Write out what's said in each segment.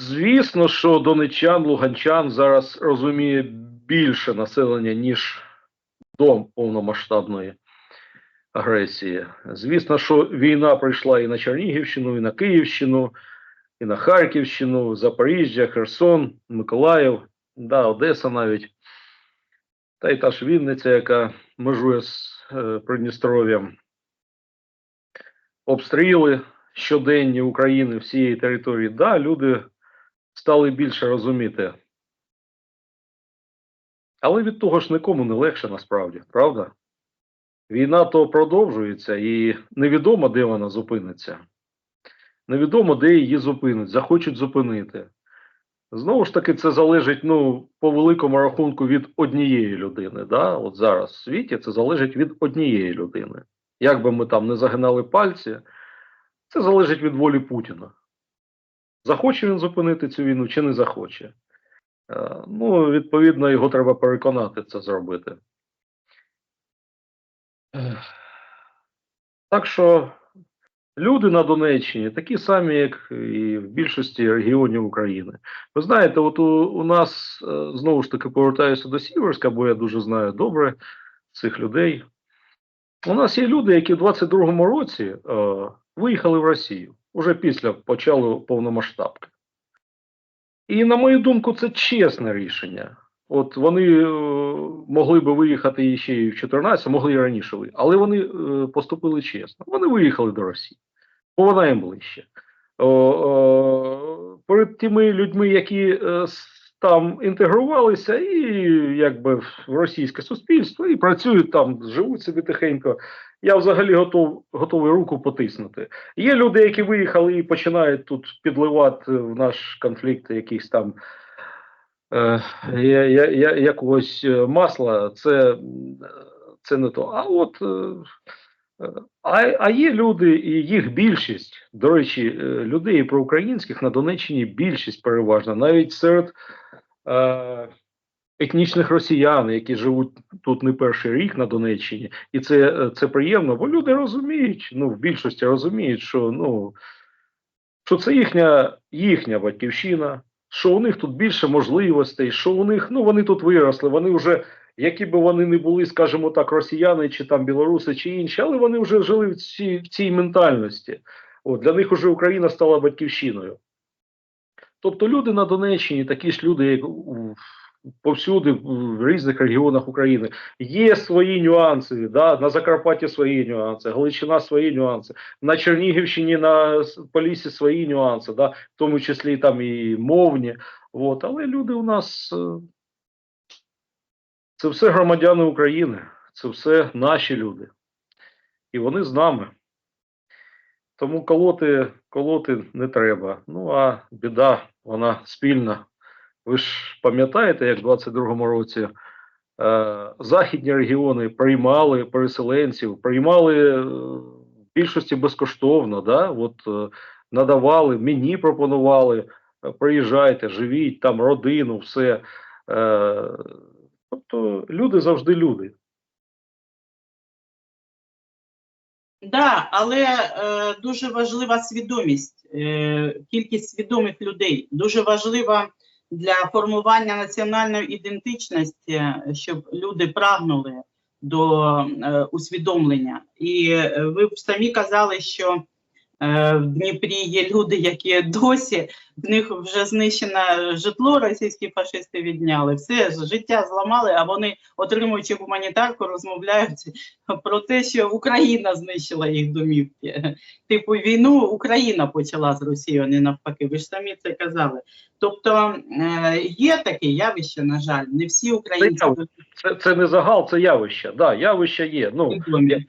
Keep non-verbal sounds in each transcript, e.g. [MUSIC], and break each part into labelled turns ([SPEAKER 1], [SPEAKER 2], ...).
[SPEAKER 1] Звісно, що донечан, луганчан зараз розуміє більше населення, ніж до повномасштабної агресії. Звісно, що війна прийшла і на Чернігівщину, і на Київщину, і на Харківщину, Запоріжжя, Херсон, Миколаїв, да, Одеса навіть. Та й та ж Вінниця, яка межує з е, Придністров'ям. Обстріли щоденні України всієї території. Да, люди стали більше розуміти. Але від того ж нікому не легше насправді, правда? Війна то продовжується і невідомо, де вона зупиниться. Невідомо, де її зупинять, захочуть зупинити. Знову ж таки, це залежить ну, по великому рахунку від однієї людини. Да? От зараз в світі це залежить від однієї людини. Як би ми там не загинали пальці, це залежить від волі Путіна. Захоче він зупинити цю війну чи не захоче. Е, Ну, відповідно, його треба переконати це зробити. Так що люди на Донеччині такі самі, як і в більшості регіонів України. Ви знаєте, от у, у нас е, знову ж таки повертаюся до Сіверська, бо я дуже знаю добре цих людей. У нас є люди, які в 22-му році е, виїхали в Росію уже після початку повномасштабки. І, на мою думку, це чесне рішення. От вони е, могли би виїхати ще і в 14, могли і раніше виїхати, але вони е, поступили чесно. Вони виїхали до Росії, бо вона їм ближче. О, о, перед тими людьми, які е, там інтегрувалися, і якби в російське суспільство, і працюють там, живуть собі тихенько. Я взагалі готов, готовий руку потиснути. Є люди, які виїхали і починають тут підливати в наш конфлікт якийсь там е, я, я, якогось е, масла, це, це не то. А от е, е, а, а є люди, і їх більшість, до речі, людей проукраїнських на Донеччині більшість переважна, навіть серед е, етнічних росіян, які живуть тут не перший рік на Донеччині, і це, е, це приємно, бо люди розуміють, ну, в більшості розуміють, що ну що це їхня, їхня батьківщина, що у них тут більше можливостей, що у них, ну вони тут виросли, вони вже, які би вони не були, скажімо так, росіяни чи там білоруси чи інші, але вони вже жили в цій, в цій ментальності. От, для них вже Україна стала батьківщиною. Тобто люди на Донеччині, такі ж люди, як повсюди в різних регіонах України, є свої нюанси, да? на Закарпатті свої нюанси, Галичина свої нюанси, на Чернігівщині, на Поліссі свої нюанси, да? в тому числі там і мовні. От. Але люди у нас е, це все громадяни України, це все наші люди. І вони з нами. Тому колоти, колоти не треба. Ну а біда, вона спільна. Ви ж пам'ятаєте, як в 22-му році е, західні регіони приймали переселенців, приймали е, в більшості безкоштовно, да? От, е, надавали, мені пропонували, е, приїжджайте, живіть, там родину, все. Е, тобто люди завжди люди.
[SPEAKER 2] Да, але е, дуже важлива свідомість, е, кількість свідомих людей. Дуже важлива для формування національної ідентичності, щоб люди прагнули до е, усвідомлення. І е, ви б самі казали, що е, в Дніпрі є люди, які досі в них вже знищене житло, російські фашисти відняли, все життя зламали, а вони, отримуючи гуманітарку, розмовляють про те, що Україна знищила їх домівки. Типу, війну Україна почала з Росією, а не навпаки. Ви ж самі це казали. Тобто е, є таке явище, на жаль, не всі українці.
[SPEAKER 1] Це, це не загал, це явище. Да, явище є. Ну,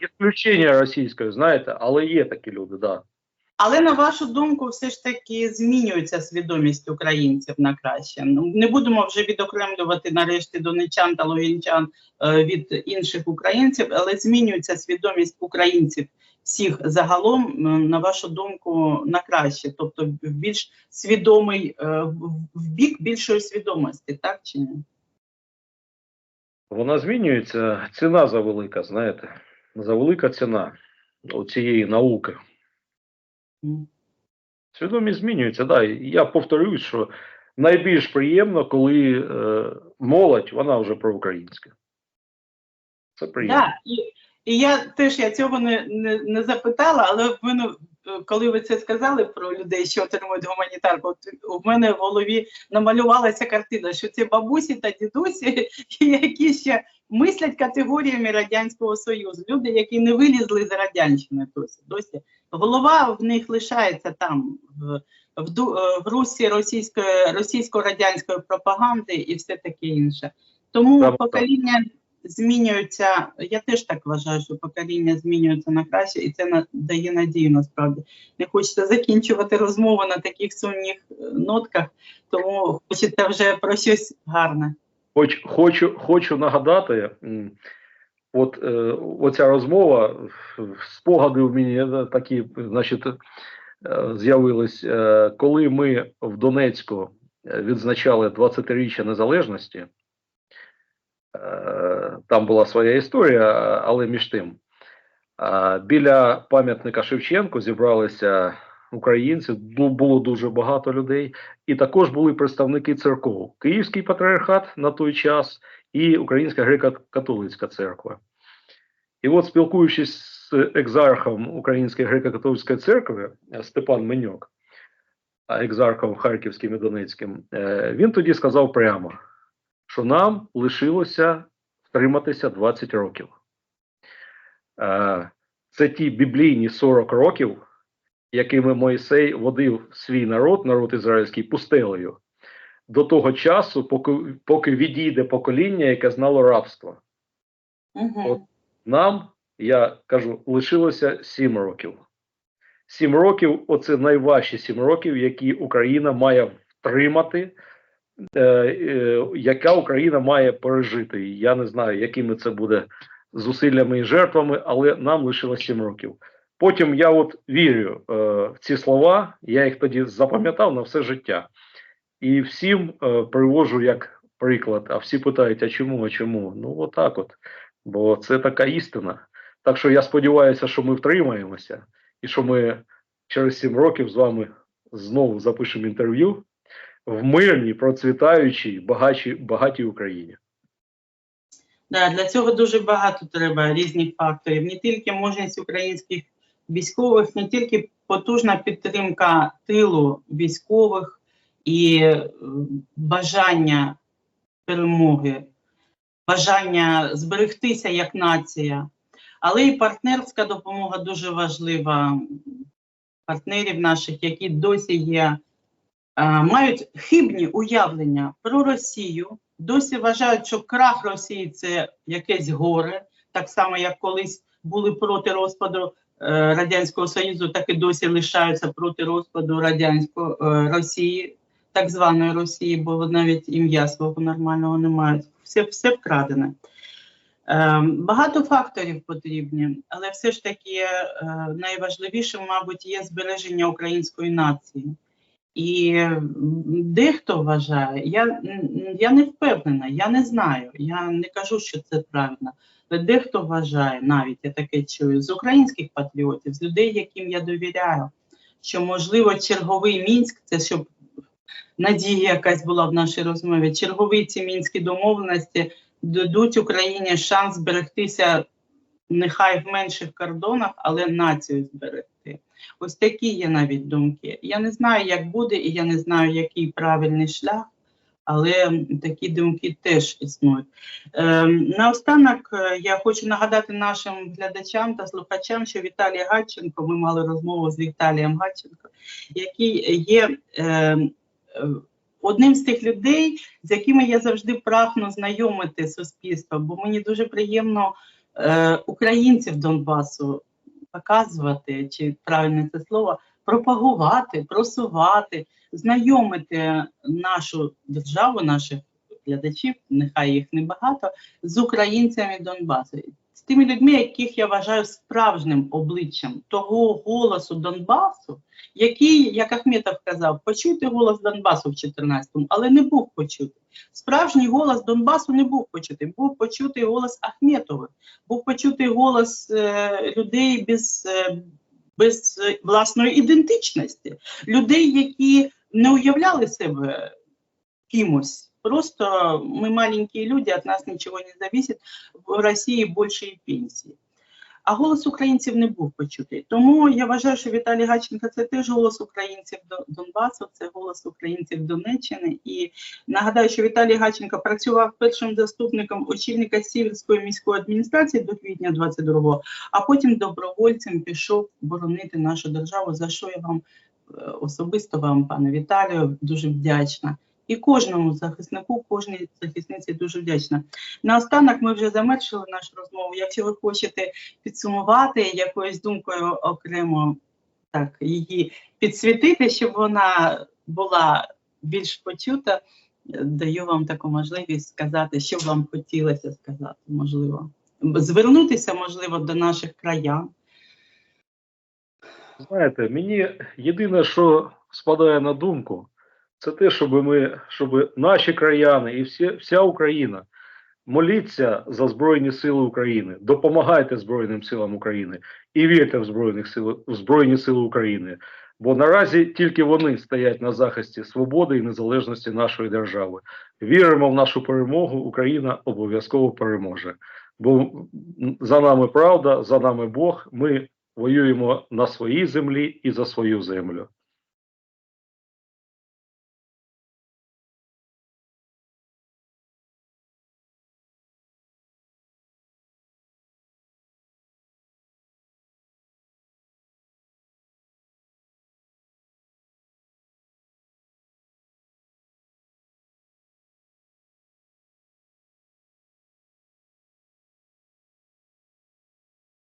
[SPEAKER 1] ісключення російської, знаєте, але є такі люди, да.
[SPEAKER 2] Але на вашу думку, все ж таки змінюється свідомість українців на краще. Ну не будемо вже відокремлювати нарешті донечан та лугінчан е, від інших українців, але змінюється свідомість українців всіх загалом, на вашу думку, на краще, тобто в більш свідомий е, в бік більшої свідомості, так чи ні?
[SPEAKER 1] Вона змінюється, ціна завелика, знаєте. Завелика ціна цієї науки. Свідомість змінюється, да. І я повторюсь, що найбільш приємно, коли е, молодь, вона вже проукраїнська. Це приємно.
[SPEAKER 2] Да, і, і я теж я цього не, не, не запитала, але в мене, е, коли ви це сказали про людей, що отримують гуманітарку, от у мене в голові намалювалася картина, що це бабусі та дідусі, [LAUGHS] які ще мислять категоріями Радянського Союзу. Люди, які не вилізли з радянщини досі. досі. Голова в них лишається там, в, в, е, в русі російської, російсько-радянської пропаганди і все таке інше. Тому покоління змінюються. Я теж так вважаю, що покоління змінюється на краще, і це дає надію насправді. Не хочеться закінчувати розмову на таких сумних е, нотках, тому хочеться вже про щось гарне.
[SPEAKER 1] Хоч, хочу, хочу нагадати, от е, оця розмова, спогади в мені е, такі, значить, е, з'явились, коли ми в Донецьку відзначали 20-річчя незалежності. Е, Там була своя історія, але між тим. Біля пам'ятника Шевченку зібралися українці, було дуже багато людей, і також були представники церков. Київський патріархат на той час і Українська греко-католицька церква. І от, спілкуючись з екзархом Української греко-католицької церкви е, Степан Меньок, екзархом Харківським і Донецьким, е, він тоді сказав прямо, що нам лишилося втриматися 20 років. Е, Це ті біблійні 40 років, якими Мойсей водив свій народ, народ ізраїльський, пустелею, до того часу, поки, поки відійде покоління, яке знало рабство.
[SPEAKER 2] Угу.
[SPEAKER 1] От. Нам, я кажу, лишилося 7 років. 7 років оце найважчі 7 років, які Україна має втримати, яка Україна має пережити. Я не знаю, якими це буде зусиллями і жертвами, але нам лишилось 7 років. Потім я от вірю е, в ці слова, я їх тоді запам'ятав на все життя. І всім е, привожу як приклад. А всі питають: а чому, а чому? Ну, отак от. Бо це така істина. Так що я сподіваюся, що ми втримаємося, і що ми через 7 років з вами знову запишемо інтерв'ю в мирній, процвітаючій, багатій, багатій Україні.
[SPEAKER 2] Да, для цього дуже багато треба різних факторів. Не тільки мужність українських військових, не тільки потужна підтримка тилу військових і е, бажання перемоги, бажання зберегтися як нація, але і партнерська допомога дуже важлива. Партнерів наших, які досі є, мають хибні уявлення про Росію, досі вважають, що крах Росії це якесь горе, так само як колись були проти розпаду е, Радянського Союзу, так і досі лишаються проти розпаду радянської е, Росії, так званої Росії, бо навіть ім'я свого нормального не мають. Все, все вкрадене. Е, Багато факторів потрібні, але все ж таки е, найважливішим, мабуть, є збереження української нації. І дехто вважає, я, я не впевнена, я не знаю, я не кажу, що це правильно. Але дехто вважає, навіть я таке чую, з українських патріотів, з людей, яким я довіряю, що можливо черговий мінськ, це щоб надія якась була в нашій розмові, чергові ці мінські домовленості дадуть Україні шанс зберегтися нехай в менших кордонах, але націю зберегти. Ось такі є навіть думки. Я не знаю, як буде, і я не знаю, який правильний шлях, але такі думки теж існують. Ем, наостанок е, я хочу нагадати нашим глядачам та слухачам, що Віталій Гатченко, ми мали розмову з Віталієм Гатченко, який є ем, е, одним з тих людей, з якими я завжди прагну знайомити суспільство, бо мені дуже приємно е, українців Донбасу показувати, чи правильне це слово, пропагувати, просувати, знайомити нашу державу, наших глядачів, нехай їх небагато, з українцями Донбасу, з тими людьми, яких я вважаю справжнім обличчям того голосу Донбасу, який, як Ахметов казав, почути голос Донбасу в 14-му, але не був почутий. Справжній голос Донбасу не був почутий, був почутий голос Ахметових, був почутий голос е, людей без, е, без власної ідентичності, людей, які не уявляли себе кимось. Просто мы маленькие люди, от нас нічого не зависит. В Росії більше пенсії. А голос українців не був почутий. Тому я вважаю, що Віталій Гаченко це теж голос українців До- Донбасу, це голос українців Донеччини. І нагадаю, що Віталій Гаченко працював першим заступником очільника Сіверської міської адміністрації до квітня 22-го, а потім добровольцем пішов боронити нашу державу. За що я вам е, особисто вам, пане Віталію, дуже вдячна. І кожному захиснику, кожній захисниці дуже вдячна. Наостанок ми вже завершили нашу розмову. Якщо ви хочете підсумувати якоюсь думкою окремо так її підсвітити, щоб вона була більш почута, даю вам таку можливість сказати, що вам хотілося сказати, можливо. Звернутися, можливо, до наших краян.
[SPEAKER 1] Знаєте, мені єдине, що спадає на думку, це те, щоб ми, щоб наші краяни і всі, вся Україна моліться за Збройні Сили України, допомагайте Збройним силам України і вірте в Збройних сил, в Збройні Сили України. Бо наразі тільки вони стоять на захисті свободи і незалежності нашої держави. Віримо в нашу перемогу. Україна обов'язково переможе. Бо за нами правда, за нами Бог. Ми воюємо на своїй землі і за свою землю.